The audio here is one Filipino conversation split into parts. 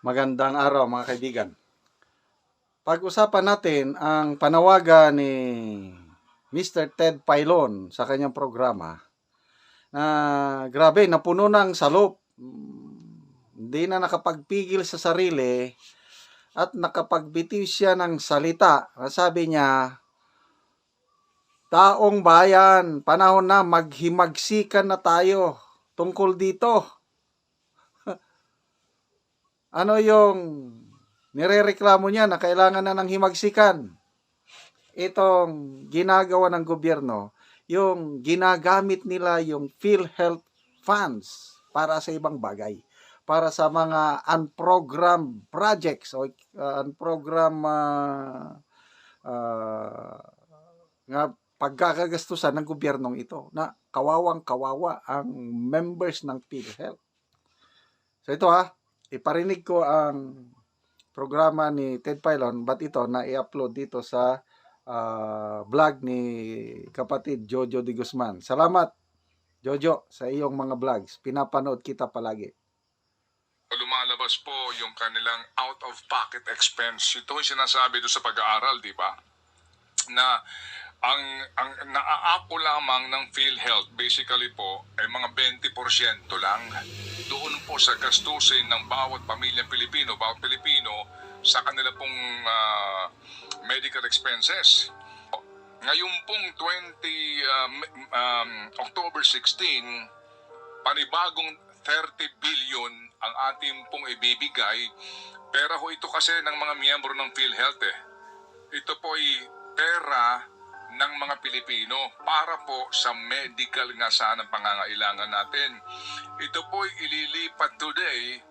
Magandang araw mga kaibigan. Pag-usapan natin ang panawagan ni Mr. Ted Pailon sa kanyang programa na grabe, napuno ng salop. Hindi na nakapagpigil sa sarili at nakapagbitiw siya ng salita. Sabi niya, Taong bayan, panahon na maghimagsikan na tayo tungkol dito. Ano yung nirereklamo niya na kailangan na ng himagsikan? Itong ginagawa ng gobyerno, yung ginagamit nila yung PhilHealth funds para sa ibang bagay. Para sa mga unprogrammed projects o uh, unprogrammed uh, uh, nga pagkakagastusan ng gobyernong ito na kawawang kawawa ang members ng PhilHealth. So ito ha, iparinig ko ang programa ni Ted Pailon but ito na i-upload dito sa uh, vlog ni kapatid Jojo de Guzman. Salamat Jojo sa iyong mga vlogs. Pinapanood kita palagi. lumalabas po yung kanilang out-of-pocket expense. Ito yung sinasabi doon sa pag-aaral, di ba? Na ang ang naaako lamang ng PhilHealth basically po ay mga 20% lang doon po sa gastusin ng bawat pamilyang Pilipino, bawat Pilipino sa kanila pong ah, medical expenses. Ngayon pong 20 um, um, October 16, panibagong 30 billion ang ating pong ibibigay. Pera ho ito kasi ng mga miyembro ng PhilHealth eh. Ito po ay pera ng mga Pilipino para po sa medical nga sana pangangailangan natin. Ito po ay ililipat today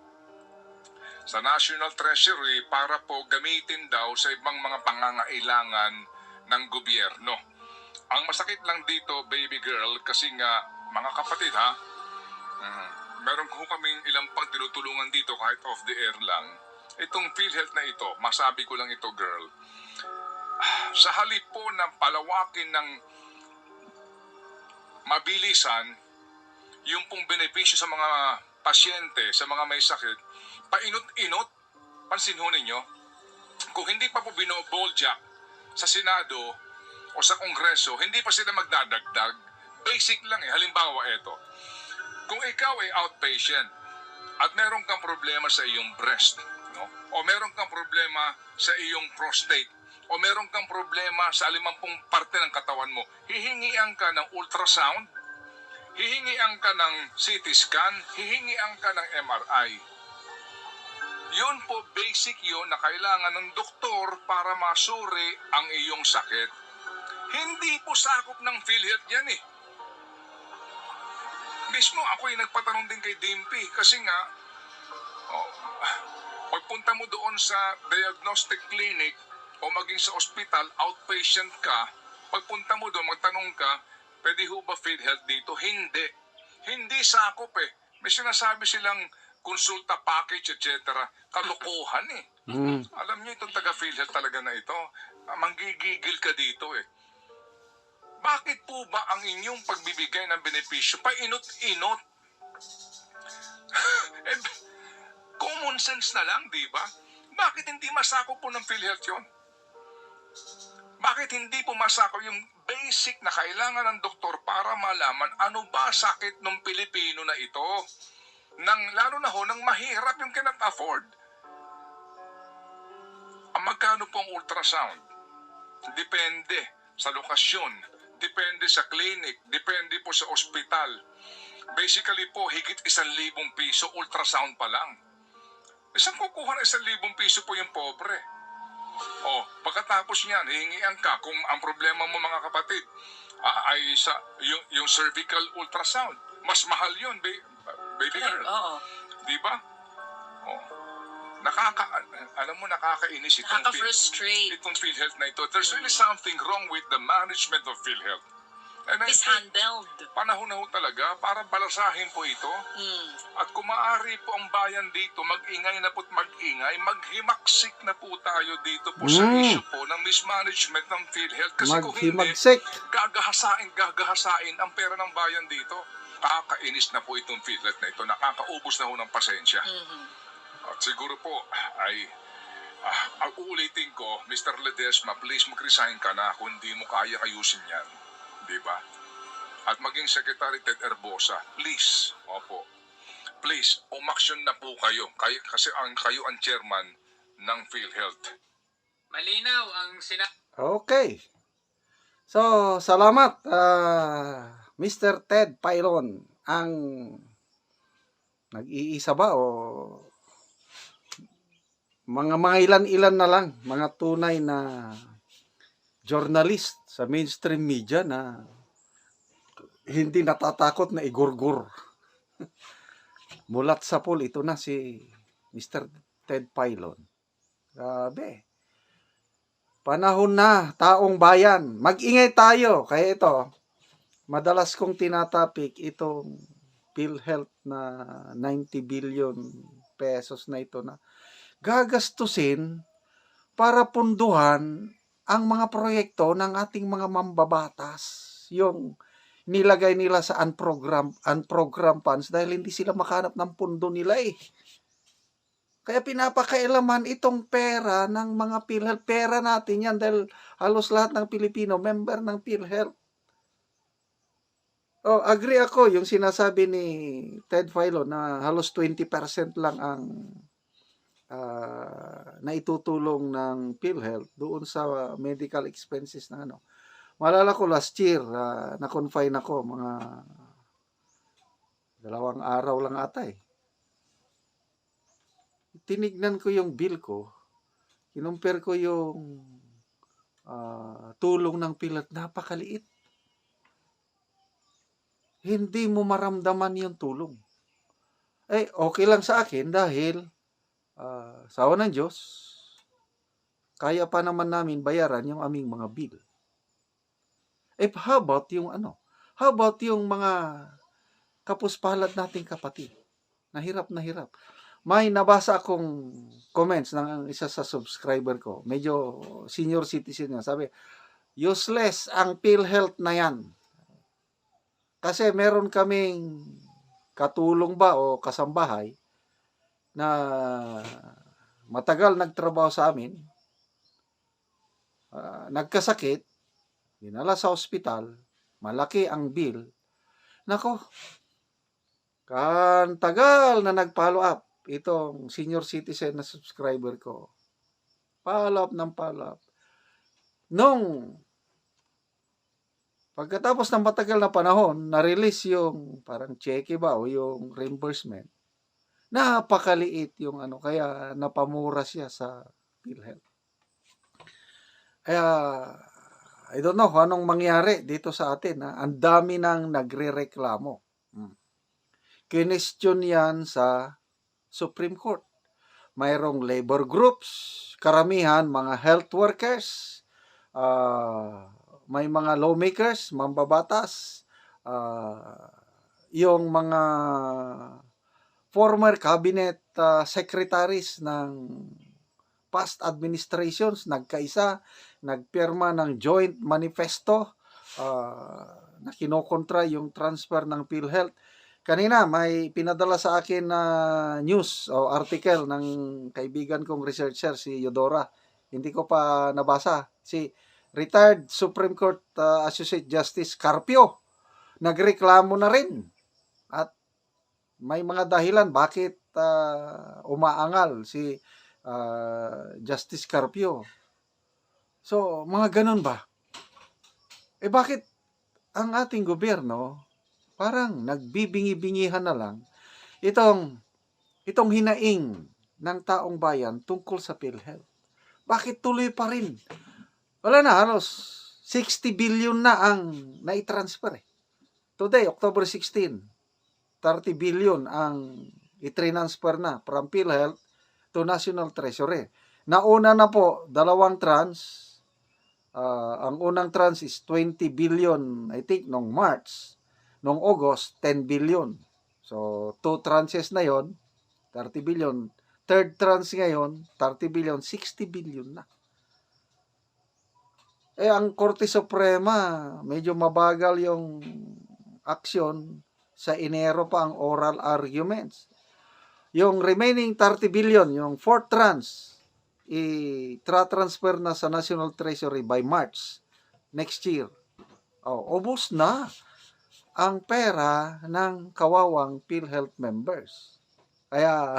sa National Treasury para po gamitin daw sa ibang mga pangangailangan ng gobyerno. Ang masakit lang dito, baby girl, kasi nga, mga kapatid ha, mm, meron ko kaming ilang pang tinutulungan dito kahit off the air lang. Itong PhilHealth na ito, masabi ko lang ito girl, sa halip po na palawakin ng mabilisan yung pong benepisyo sa mga pasyente, sa mga may sakit, painot-inot, pansin ho ninyo, kung hindi pa po binoboldyak sa Senado o sa Kongreso, hindi pa sila magdadagdag. Basic lang eh. Halimbawa, ito. Kung ikaw ay outpatient at meron kang problema sa iyong breast, no? o meron kang problema sa iyong prostate, o meron kang problema sa alimampung parte ng katawan mo, hihingian ka ng ultrasound, hihingian ka ng CT scan, hihingian ka ng MRI. Yun po basic yun na kailangan ng doktor para masuri ang iyong sakit. Hindi po sakop ng PhilHealth yan eh. Mismo ako ay nagpatanong din kay Dimpy kasi nga, oh, pagpunta mo doon sa diagnostic clinic o maging sa ospital, outpatient ka, pagpunta mo doon, magtanong ka, pwede ho ba PhilHealth dito? Hindi. Hindi sakop eh. May sinasabi silang konsulta package, etc. Kalokohan eh. Mm. Alam niyo itong taga PhilHealth talaga na ito, ah, manggigigil ka dito eh. Bakit po ba ang inyong pagbibigay ng benepisyo painot-inot? eh, common sense na lang, di ba? Bakit hindi masakop po ng PhilHealth yun? Bakit hindi po masakop yung basic na kailangan ng doktor para malaman ano ba sakit ng Pilipino na ito? Nang, lalo na ho, nang mahirap yung cannot afford. Ang magkano po ang ultrasound? Depende sa lokasyon, depende sa clinic, depende po sa ospital. Basically po, higit isang libong piso ultrasound pa lang. Isang kukuha ng isang libong piso po yung pobre. O, pagkatapos niyan, hihingian ka kung ang problema mo mga kapatid ah, ay sa yung, yung cervical ultrasound. Mas mahal yun, ba- baby girl. Oo. Di ba? Oh. Nakaka, alam mo, nakakainis itong, Nakaka-frustrate. itong PhilHealth na ito. There's really something wrong with the management of PhilHealth. And think Mishandled. panahon na ho talaga para balasahin po ito. Hmm. At kung maaari po ang bayan dito, mag-ingay na po't mag-ingay, maghimaksik na po tayo dito po sa Mm. issue po ng mismanagement ng PhilHealth. Kasi kung hindi, gagahasain, gagahasain ang pera ng bayan dito. Kakainis na po itong PhilHealth na ito. Nakakaubos na ho ng pasensya. Mhm. siguro po ay ah, ang uulitin ko, Mr. Ledesma, please mag-resign ka na kung hindi mo kaya ayusin yan. Di ba? At maging Secretary Ted Erbosa, please, opo, please, umaksyon na po kayo. kayo kasi ang, kayo ang chairman ng PhilHealth. Malinaw ang sina... Okay. So, salamat, ah, Mr. Ted Pylon. Ang nag-iisa ba o mga mga ilan-ilan na lang, mga tunay na journalist sa mainstream media na hindi natatakot na igurgur. Mulat sa pool, ito na si Mr. Ted Pylon. Grabe. Panahon na, taong bayan. Mag-ingay tayo. Kaya ito, madalas kong tinatapik itong PhilHealth na 90 billion pesos na ito na gagastusin para punduhan ang mga proyekto ng ating mga mambabatas. Yung nilagay nila sa unprogram, unprogram funds dahil hindi sila makahanap ng pundo nila eh. Kaya pinapakailaman itong pera ng mga PhilHealth. Pera natin yan dahil halos lahat ng Pilipino member ng PhilHealth. Oh, agree ako yung sinasabi ni Ted Philo na halos 20% lang ang ah, naitutulong ng PhilHealth doon sa medical expenses na ano. Malala ko last year, ah, na-confine ako mga dalawang araw lang ata eh tinignan ko yung bill ko, kinumpir ko yung ah, tulong ng pilat, napakaliit. Hindi mo maramdaman yung tulong. Eh, okay lang sa akin dahil ah, sawa ng Diyos, kaya pa naman namin bayaran yung aming mga bill. Eh, how about yung ano? How about yung mga kapuspalad nating kapatid? Nahirap na hirap may nabasa akong comments ng isa sa subscriber ko. Medyo senior citizen niya. Sabi, useless ang PhilHealth na yan. Kasi meron kaming katulong ba o kasambahay na matagal nagtrabaho sa amin, ah, nagkasakit, dinala sa ospital, malaki ang bill. Nako, kan tagal na nag-follow up itong senior citizen na subscriber ko. Follow up ng follow up. Nung pagkatapos ng matagal na panahon, na-release yung parang cheque ba o yung reimbursement. Napakaliit yung ano, kaya napamura siya sa PhilHealth. Kaya, I don't know anong mangyari dito sa atin. Ha? Ang dami nang nagre-reklamo. Hmm. Kinestyon yan sa Supreme Court. Mayroong labor groups, karamihan mga health workers, ah, may mga lawmakers, mambabatas, ah, yung mga former cabinet ah, secretaries ng past administrations nagkaisa, nagpirma ng joint manifesto ah, na kinokontra yung transfer ng PhilHealth Kanina may pinadala sa akin na news o article ng kaibigan kong researcher si Yodora. Hindi ko pa nabasa. Si retired Supreme Court uh, Associate Justice Carpio nagreklamo na rin. May mga dahilan bakit uh, umaangal si uh, Justice Carpio. So, mga ganun ba? Eh bakit ang ating gobyerno parang nagbibingi-bingihan na lang itong itong hinaing ng taong bayan tungkol sa PhilHealth. Bakit tuloy pa rin? Wala na, halos 60 billion na ang naitransfer eh. Today, October 16, 30 billion ang itransfer na from PhilHealth to National Treasury. Nauna na po, dalawang trans. Uh, ang unang trans is 20 billion, I think, noong March noong August, 10 billion. So, two tranches na yon 30 billion. Third tranche ngayon, 30 billion, 60 billion na. Eh, ang Korte Suprema, medyo mabagal yung aksyon sa Enero pa ang oral arguments. yung remaining 30 billion, yung fourth tranche, i-transfer na sa National Treasury by March next year. Oh, ubos na ang pera ng kawawang PhilHealth members. Kaya,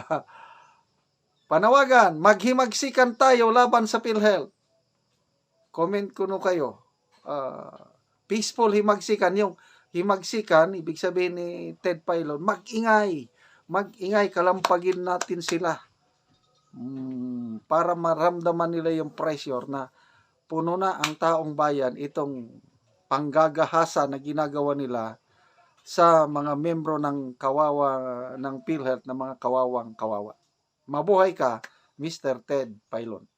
panawagan, maghimagsikan tayo laban sa PhilHealth. Comment ko no kayo. Ah, peaceful himagsikan. Yung himagsikan, ibig sabihin ni Ted Pilon, mag-ingay. Mag-ingay, kalampagin natin sila. Mm, para maramdaman nila yung pressure na puno na ang taong bayan itong panggagahasa na ginagawa nila sa mga membro ng kawawa ng PhilHealth na mga kawawang kawawa. Mabuhay ka, Mr. Ted Pilon.